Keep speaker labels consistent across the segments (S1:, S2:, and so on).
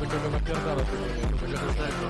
S1: tylko go napierdala, tylko nie, tylko go nie
S2: znajdę.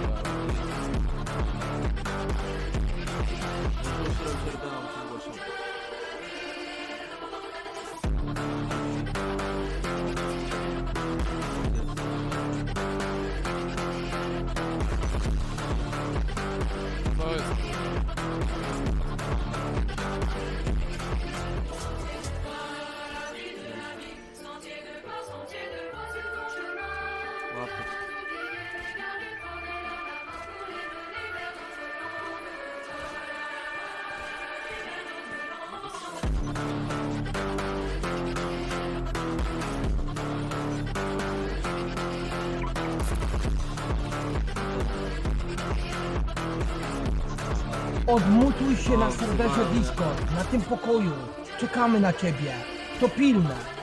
S3: Odmutuj się na serwerze Discord, na tym pokoju. Czekamy na ciebie. To pilne.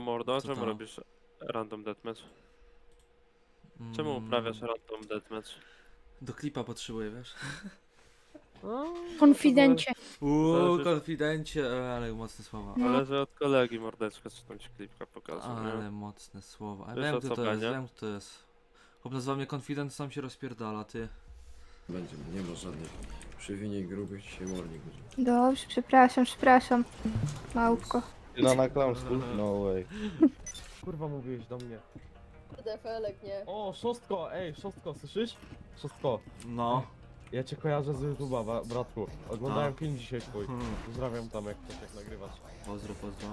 S4: Mordo,
S2: Co
S4: czemu
S2: to?
S4: robisz random deathmatch? Czemu
S2: Mm,
S4: uprawiasz random deathmatch?
S2: Do klipa potrzebuję, wiesz?
S5: Konfidencie.
S2: Uuu,
S4: Zależy-
S2: konfidencie, e, ale mocne słowa.
S5: No.
S4: Zależy od kolegi mordeczka, czy tam ci klipka pokaże,
S2: Ale
S4: nie?
S2: mocne słowa.
S4: Wiesz,
S2: wiem
S4: o
S2: kto
S4: co
S2: to jest,
S4: będzie?
S2: wiem kto to jest. Chłop nazywa mnie konfident, sam się rozpierdala, ty.
S6: Będzie, nie ma żadnych przewinień grubych się wolnik.
S5: Dobrze, przepraszam, przepraszam. Małpko.
S7: No na klamsku? No way.
S1: Kurwa mówiłeś do mnie.
S8: Defelek, nie?
S1: O, szóstko, ej, szóstko, słyszysz? Szóstko.
S2: No.
S1: Ja cię kojarzę z YouTube'a, bratku. Oglądałem
S2: A.
S1: film dzisiaj twój.
S2: Hmm.
S1: Pozdrawiam tam, jak coś jak nagrywasz.
S2: Pozdro, pozdro.